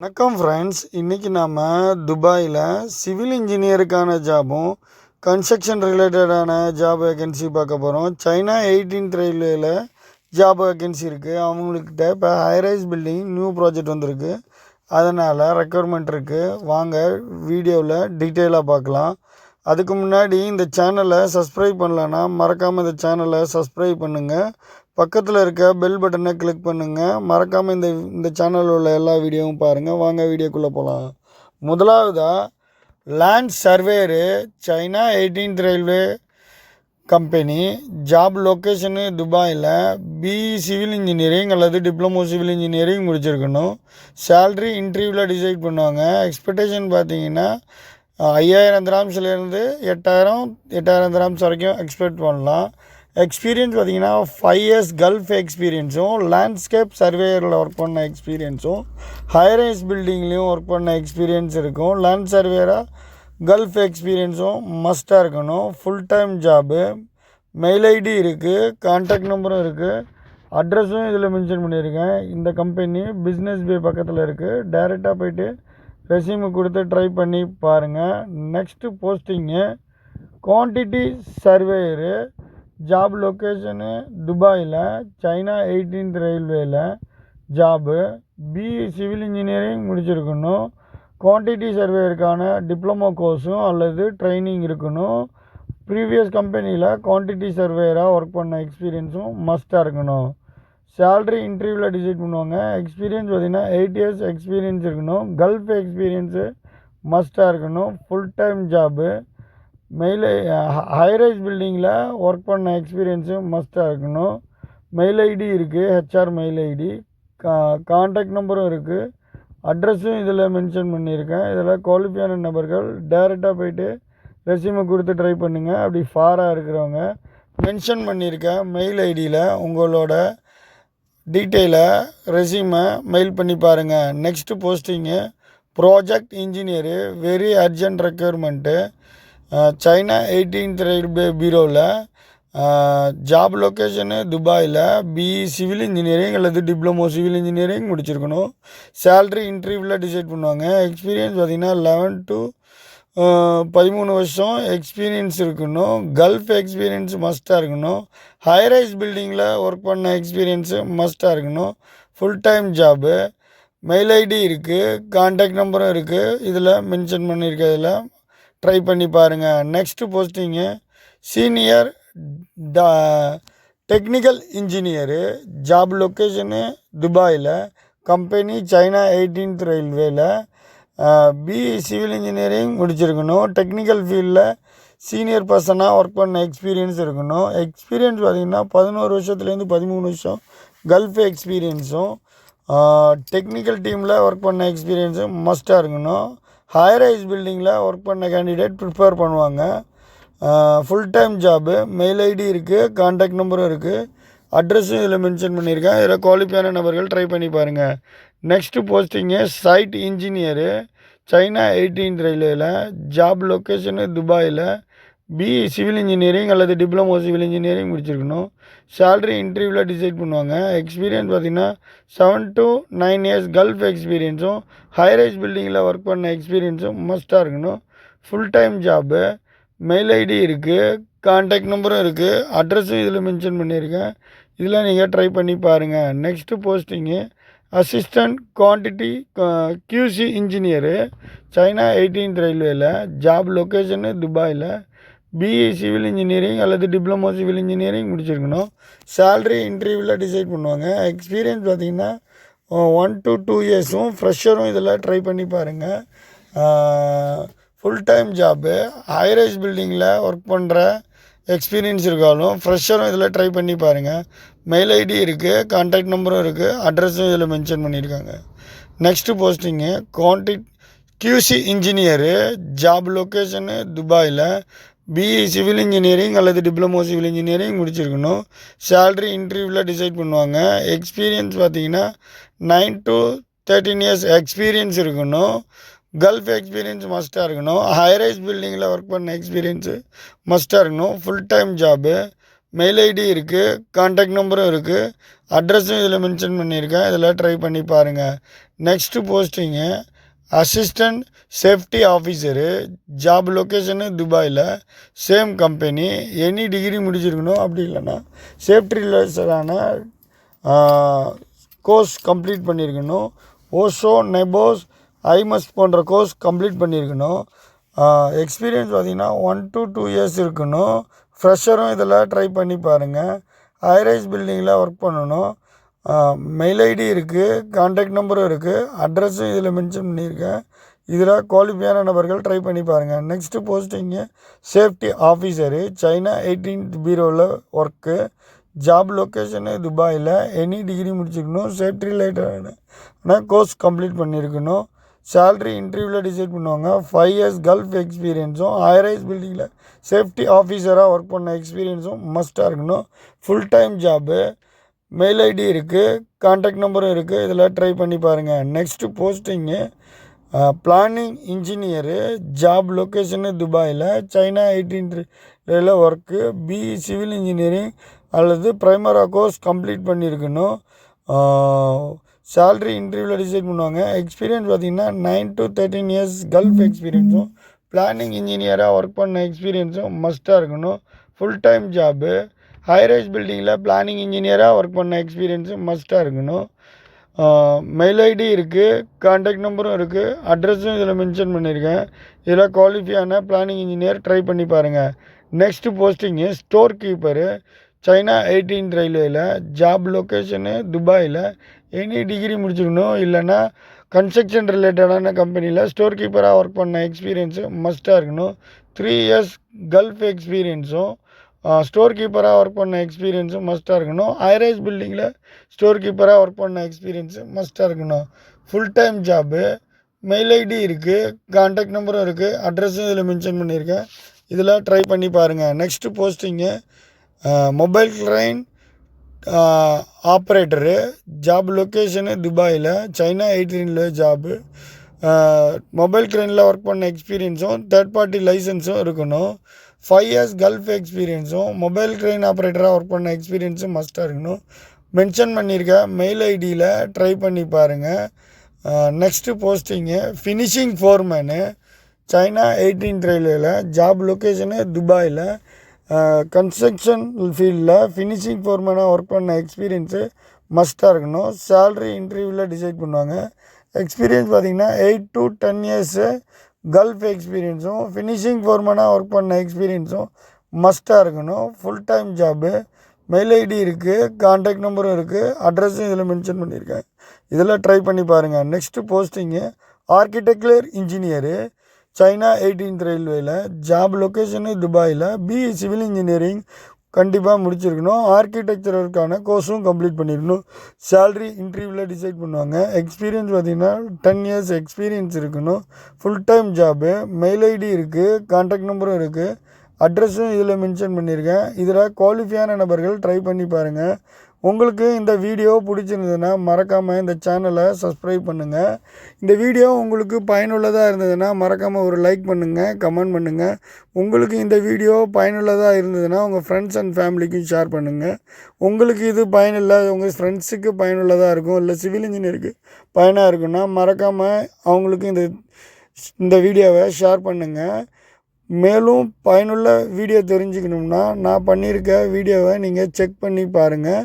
வணக்கம் ஃப்ரெண்ட்ஸ் இன்றைக்கி நாம் துபாயில் சிவில் இன்ஜினியருக்கான ஜாபும் கன்ஸ்ட்ரக்ஷன் ரிலேட்டடான ஜாப் வேகன்சி பார்க்க போகிறோம் சைனா எயிட்டீன் ரயில்வேல ஜாப் வேகன்சி இருக்குது அவங்கக்கிட்ட இப்போ ஹைரைஸ் பில்டிங் நியூ ப்ராஜெக்ட் வந்திருக்கு. அதனால் ரெக்குவயர்மெண்ட் இருக்குது வாங்க வீடியோவில் டீட்டெயிலாக பார்க்கலாம். அதுக்கு முன்னாடி இந்த சேனலை சப்ஸ்கிரைப் பண்ணலன்னா மறக்காமல் இந்த சேனலை சப்ஸ்கிரைப் பண்ணுங்கள் பக்கத்தில் இருக்க பெல் பட்டனை கிளிக் பண்ணுங்கள் மறக்காமல் இந்த இந்த சேனலில் உள்ள எல்லா வீடியோவும் பாருங்கள் வாங்க வீடியோக்குள்ளே போகலாம் முதலாவதாக land surveyor China eighteenth railway company job location துபாயில் பிஇ சிவில் இன்ஜினியரிங் அல்லது டிப்ளமோ சிவில் இன்ஜினியரிங் முடிச்சிருக்கணும். சேல்ரி இன்டர்வியூவில் டிசைட் பண்ணுவாங்க. எக்ஸ்பெக்டேஷன் பார்த்தீங்கன்னா ஐயாயிரம் கிராம்ஸ்லேருந்து எட்டாயிரம் எட்டாயிரம் கிராம்ஸ் வரைக்கும் எக்ஸ்பெக்ட் பண்ணலாம். எக்ஸ்பீரியன்ஸ் பார்த்தீங்கன்னா ஃபைவ் இயர்ஸ் கல்ஃப் எக்ஸ்பீரியன்ஸும் லேண்ட்ஸ்கேப் சர்வேயரில் ஒர்க் பண்ண எக்ஸ்பீரியன்ஸும் ஹைரைஸ் பில்டிங்லேயும் ஒர்க் பண்ண எக்ஸ்பீரியன்ஸ் இருக்கும். லேண்ட் சர்வேயராக கல்ஃப் எக்ஸ்பீரியன்ஸும் மஸ்ட்டாக இருக்கணும். Full time job mail ID இருக்குது கான்டாக்ட் நம்பரும் இருக்குது அட்ரஸும் இதில் மென்ஷன் பண்ணியிருக்கேன். இந்த கம்பெனி பிஸ்னஸ் பே பக்கத்தில் இருக்குது டைரெக்டாக போய்ட்டு ரெசியூமு கொடுத்து ட்ரை பண்ணி பாருங்கள் next posting quantity surveyor job location துபாயில் சைனா எயிட்டீன்த் ரயில்வேயில் ஜாபு பிஇ சிவில் இன்ஜினியரிங் முடிச்சிருக்கணும். குவான்டிட்டி சர்வேயருக்கான டிப்ளமோ கோர்ஸும் அல்லது ட்ரைனிங் இருக்கணும். ப்ரீவியஸ் கம்பெனியில் குவான்டிட்டி சர்வேயராக ஒர்க் பண்ண எக்ஸ்பீரியன்ஸும் மஸ்ட்டாக இருக்கணும். சேல்ரி இன்டர்வியூவில் டிசைட் பண்ணுவாங்க. எக்ஸ்பீரியன்ஸ் பார்த்திங்கன்னா எயிட் இயர்ஸ் எக்ஸ்பீரியன்ஸ் இருக்கணும். கல்ஃப் எக்ஸ்பீரியன்ஸு மஸ்ட்டாக இருக்கணும். Full time job mail high rise பில்டிங்கில் ஒர்க் பண்ண எக்ஸ்பீரியன்ஸும் மஸ்ட்டாக இருக்கணும். மெயில் ஐடி இருக்குது ஹெச்ஆர் மெயில் ஐடி கா கான்டாக்ட் நம்பரும் இருக்குது அட்ரஸும் இதில் மென்ஷன் பண்ணியிருக்கேன். இதில் குவாலிஃபையான நபர்கள் டேரெக்டாக போயிட்டு ரெசியூமை கொடுத்து ட்ரை பண்ணுங்கள் அப்படி ஃபாராக இருக்கிறவங்க. மென்ஷன் பண்ணியிருக்கேன். மெயில் ஐடியில் உங்களோட டீட்டெயிலை ரெசியூமை மெயில் பண்ணி பாருங்கள் next posting project engineer very urgent requirement China eighteenth railway பீரோவில் ஜாப் லொக்கேஷனு துபாயில் பிஇ சிவில் இன்ஜினியரிங் அல்லது டிப்ளமோ சிவில் இன்ஜினியரிங் முடிச்சிருக்கணும். சேல்ரி இன்டர்வியூவில் டிசைட் பண்ணுவாங்க. எக்ஸ்பீரியன்ஸ் பார்த்திங்கன்னா லெவன் டு பதிமூணு வருஷம் எக்ஸ்பீரியன்ஸ் இருக்கணும். கல்ஃப் எக்ஸ்பீரியன்ஸ் மஸ்ட்டாக இருக்கணும். ஹைரைஸ் பில்டிங்கில் ஒர்க் பண்ண எக்ஸ்பீரியன்ஸு மஸ்ட்டாக இருக்கணும். Full time job mail ID இருக்குது காண்டாக்ட் நம்பரும் இருக்குது இதில் மென்ஷன் பண்ணியிருக்கிறதுல ட்ரை பண்ணி பாருங்கள் நெக்ஸ்ட்டு போஸ்டிங்கு சீனியர் டா டெக்னிக்கல் இன்ஜினியரு ஜாப் லொக்கேஷனு துபாயில். கம்பெனி சைனா எயிட்டீன்த் ரயில்வேல பிஇ சிவில் இன்ஜினியரிங் முடிச்சிருக்கணும். டெக்னிக்கல் ஃபீல்டில் சீனியர் பர்சனாக ஒர்க் பண்ண எக்ஸ்பீரியன்ஸ் இருக்கணும். எக்ஸ்பீரியன்ஸ் பார்த்திங்கன்னா பதினோரு வருஷத்துலேருந்து பதிமூணு வருஷம் கல்ஃப் எக்ஸ்பீரியன்ஸும் டெக்னிக்கல் டீமில் ஒர்க் பண்ண எக்ஸ்பீரியன்ஸும் மஸ்ட்டாக இருக்கணும். ஹைரைஸ் பில்டிங்கில் ஒர்க் பண்ண கேண்டிடேட் ப்ரிப்பேர் பண்ணுவாங்க. Full time job mail ID இருக்குது கான்டாக்ட் நம்பரும் இருக்குது அட்ரஸும் இதில் மென்ஷன் பண்ணியிருக்கேன். இதில் குவாலிஃபையான நபர்கள் ட்ரை பண்ணி பாருங்கள் next posting site engineer China eighteen ரயில்வேல ஜாப் லொக்கேஷனு துபாயில் பிஇ சிவில் இன்ஜினியரிங் அல்லது டிப்ளமோ சிவில் இன்ஜினியரிங் முடிச்சிருக்கணும். சேல்ரி இன்டர்வியூவில் டிசைட் பண்ணுவாங்க. எக்ஸ்பீரியன்ஸ் பார்த்திங்கன்னா seven to nine years gulf எக்ஸ்பீரியன்ஸும் high rise பில்டிங்கில் ஒர்க் பண்ண எக்ஸ்பீரியன்ஸும் மஸ்ட்டாக இருக்கணும். Full time job mail ID இருக்குது கான்டாக்ட் நம்பரும் இருக்குது அட்ரஸும் இதில் மென்ஷன் பண்ணியிருக்கேன். இதில் நீங்கள் ட்ரை பண்ணி பாருங்கள் next posting assistant quantity QC engineer China eighteenth ரயில்வேயில் ஜாப் லொக்கேஷனு துபாயில் பிஇ சிவில் இன்ஜினியரிங் அல்லது டிப்ளமோ சிவில் இன்ஜினியரிங் முடிச்சிருக்கணும். சேல்ரி இன்டர்வியூவில் டிசைட் பண்ணுவாங்க. எக்ஸ்பீரியன்ஸ் பார்த்திங்கன்னா ஒன் டு டூ இயர்ஸும் ஃப்ரெஷரும் இதெல்லாம் ட்ரை பண்ணி பாருங்கள் ஃபுல் டைம் ஜாப்பு ஹைரேஜ் பில்டிங்கில் ஒர்க் பண்ணுற எக்ஸ்பீரியன்ஸ் இருக்காலும் ஃப்ரெஷரும் இதில் ட்ரை பண்ணி பாருங்கள் மெயில் ஐடி இருக்குது கான்டாக்ட் நம்பரும் இருக்குது அட்ரஸும் இதில் மென்ஷன் பண்ணியிருக்காங்க next posting quantity QC engineer job location துபாயில். பிஇ சிவில் இன்ஜினியரிங் அல்லது டிப்ளமோ சிவில் இன்ஜினியரிங் முடிச்சிருக்கணும். சேல்ரி இன்டர்வியூவில் டிசைட் பண்ணுவாங்க. எக்ஸ்பீரியன்ஸ் பார்த்தீங்கன்னா nine to thirteen years experience இருக்கணும். கல்ஃப் எக்ஸ்பீரியன்ஸ் மஸ்ட்டாக இருக்கணும். ஹைரைஸ் பில்டிங்கில் ஒர்க் பண்ண எக்ஸ்பீரியன்ஸு மஸ்ட்டாக இருக்கணும். Full time job mail ID இருக்குது காண்டாக்ட் நம்பரும் இருக்குது அட்ரஸும் இதில் மென்ஷன் பண்ணியிருக்கேன். இதில் ட்ரை பண்ணி பாருங்கள் next posting assistant safety officer job location துபாயில் சேம் கம்பெனி எனி டிகிரி முடிச்சிருக்கணும். அப்படி இல்லைன்னா சேஃப்டி ரிலேட்டடான கோர்ஸ் கம்ப்ளீட் பண்ணியிருக்கணும் ஓஷோ நெபோஸ் ஐமஸ் போன்ற கோர்ஸ் கம்ப்ளீட் பண்ணியிருக்கணும். எக்ஸ்பீரியன்ஸ் பார்த்தீங்கன்னா ஒன் டு டூ இயர்ஸ் இருக்கணும். ஃப்ரெஷரும் இதில் ட்ரை பண்ணி பாருங்கள் ஹைரைஸ் பில்டிங்கில் ஒர்க் பண்ணணும். மெயில் ஐடி இருக்குது காண்டாக்ட் நம்பரும் இருக்குது அட்ரஸும் இதில் மென்ஷன் பண்ணியிருக்கேன். இதில் குவாலிஃபையான நபர்கள் ட்ரை பண்ணி பாருங்கள் next posting safety officer China eighteenth பீரோவில் ஒர்க்கு ஜாப் லொக்கேஷனு துபாயில் எனி டிகிரி முடிச்சிருக்கணும் சேஃப்டி ரிலேட்டடான கோர்ஸ் கம்ப்ளீட் பண்ணியிருக்கணும். சேல்ரி இன்டர்வியூவில் டிசைட் பண்ணுவாங்க. ஃபைவ் இயர்ஸ் கல்ஃப் எக்ஸ்பீரியன்ஸும் ஹைரைஸ் பில்டிங்கில் சேஃப்டி ஆஃபீஸராக ஒர்க் பண்ண எக்ஸ்பீரியன்ஸும் மஸ்ட்டாக இருக்கணும். Full time job mail ID இருக்குது கான்டாக்ட் நம்பரும் இருக்குது இதில் ட்ரை பண்ணி பாருங்கள் next posting planning engineer job location துபாயில் China eighteen work BE civil engineering அல்லது ப்ரைமரா கோர்ஸ் கம்ப்ளீட் பண்ணியிருக்கணும் சேல்ரி இன்டர்வியூவில் டிசைட் பண்ணுவாங்க. எக்ஸ்பீரியன்ஸ் பார்த்தீங்கன்னா nine to thirteen years Gulf எக்ஸ்பீரியன்ஸும் planning இன்ஜினியராக ஒர்க் பண்ண எக்ஸ்பீரியன்ஸும் மஸ்ட்டாக இருக்கணும். ஃபுல் டைம் ஜாபு ஹைரேஜ் பில்டிங்கில் பிளானிங் இன்ஜினியராக ஒர்க் பண்ண எக்ஸ்பீரியன்ஸும் மஸ்ட்டாக இருக்கணும். மெயில் ஐடி இருக்குது காண்டாக்ட் நம்பரும் இருக்குது அட்ரஸும் இதில் மென்ஷன் பண்ணியிருக்கேன் இதில் குவாலிஃபையான பிளானிங் இன்ஜினியர் ட்ரை பண்ணி பாருங்கள் next posting store keeper China eighteen ரயில்வேயில் ஜாப் லொக்கேஷனு துபாயில் எனி டிகிரி முடிச்சுக்கணும் இல்லைன்னா கன்ஸ்ட்ரக்ஷன் ரிலேட்டடான கம்பெனியில் ஸ்டோர் கீப்பராக ஒர்க் பண்ண எக்ஸ்பீரியன்ஸு மஸ்ட்டாக இருக்கணும். த்ரீ இயர்ஸ் கல்ஃப் எக்ஸ்பீரியன்ஸும் ஸ்டோர் கீப்பராக ஒர்க் பண்ண எக்ஸ்பீரியன்ஸும் மஸ்ட்டாக இருக்கணும். ஹைரேஜ் பில்டிங்கில் ஸ்டோர் கீப்பராக ஒர்க் பண்ண எக்ஸ்பீரியன்ஸு மஸ்ட்டாக இருக்கணும். Full time job mail ID இருக்குது கான்டாக்ட் நம்பரும் இருக்குது அட்ரஸும் இதில் மென்ஷன் பண்ணியிருக்கேன். இதெல்லாம் ட்ரை பண்ணி பாருங்கள் next posting mobile crane operator job location துபாயில் சைனா எயிட்டீனில் ஜாபு மொபைல் க்ரெயினில் ஒர்க் பண்ண எக்ஸ்பீரியன்ஸும் தேர்ட் பார்ட்டி லைசன்ஸும் இருக்கணும். ஃபைவ் இயர்ஸ் கல்ஃப் எக்ஸ்பீரியன்ஸும் மொபைல் க்ரெயின் ஆப்ரேட்டராக ஒர்க் பண்ண எக்ஸ்பீரியன்ஸும் மஸ்ட்டாக இருக்கணும். மென்ஷன் பண்ணியிருக்க மெயில் ஐடியில் ட்ரை பண்ணி பாருங்கள் next posting finishing foreman China eighteen ரயில்வேல ஜாப் லொக்கேஷனு துபாயில் கன்ஸ்ட்ரக்ஷன் ஃபீல்டில் ஃபினிஷிங் ஃபோர்மேனாக ஒர்க் பண்ண எக்ஸ்பீரியன்ஸு மஸ்ட்டாக இருக்கணும். சேல்ரி இன்டர்வியூவில் டிசைட் பண்ணுவாங்க. எக்ஸ்பீரியன்ஸ் பார்த்தீங்கன்னா eight to ten years gulf எக்ஸ்பீரியன்ஸும் finishing ஃபோர்மேனாக ஒர்க் பண்ண எக்ஸ்பீரியன்ஸும் மஸ்ட்டாக இருக்கணும். Full time job mail ID இருக்குது கான்டாக்ட் நம்பரும் இருக்குது அட்ரஸும் இதில் மென்ஷன் பண்ணியிருக்கேன் இதெல்லாம் ட்ரை பண்ணி பாருங்கள் next posting architecture engineer China eighteenth ரயில்வேயில் ஜாப் லொக்கேஷனு துபாயில் பிஇ சிவில் இன்ஜினியரிங் கண்டிப்பாக முடிச்சிருக்கணும். ஆர்கிடெக்சருக்கான கோர்ஸும் கம்ப்ளீட் பண்ணியிருக்கணும் சேல்ரி இன்டர்வியூவில் டிசைட் பண்ணுவாங்க. எக்ஸ்பீரியன்ஸ் பார்த்திங்கன்னா டென் இயர்ஸ் எக்ஸ்பீரியன்ஸ் இருக்கணும். Full time job mail ID இருக்குது கான்டாக்ட் நம்பரும் இருக்குது அட்ரஸும் இதில் மென்ஷன் பண்ணியிருக்கேன் இதில் குவாலிஃபையான நபர்கள் ட்ரை பண்ணி பாருங்கள் உங்களுக்கு இந்த வீடியோ பிடிச்சிருந்ததுன்னா மறக்காமல் இந்த சேனலை சப்ஸ்கிரைப் பண்ணுங்கள் இந்த வீடியோ உங்களுக்கு பயனுள்ளதாக இருந்ததுன்னா மறக்காமல் ஒரு லைக் பண்ணுங்கள் கமெண்ட் பண்ணுங்கள் உங்களுக்கு இந்த வீடியோ பயனுள்ளதாக இருந்ததுன்னா உங்கள் ஃப்ரெண்ட்ஸ் அண்ட் ஃபேமிலிக்கும் ஷேர் பண்ணுங்கள் உங்களுக்கு இது பயனில்லை உங்கள் ஃப்ரெண்ட்ஸுக்கு பயனுள்ளதாக இருக்கும் இல்லை சிவில் இன்ஜினியருக்கு பயனாக இருக்குன்னா மறக்காமல் அவங்களுக்கு இந்த இந்த வீடியோவை ஷேர் பண்ணுங்கள் மேலும் பயனுள்ள வீடியோ தெரிஞ்சுக்கணும்னா நான் பண்ணியிருக்க வீடியோவை நீங்கள் செக் பண்ணி பாருங்கள்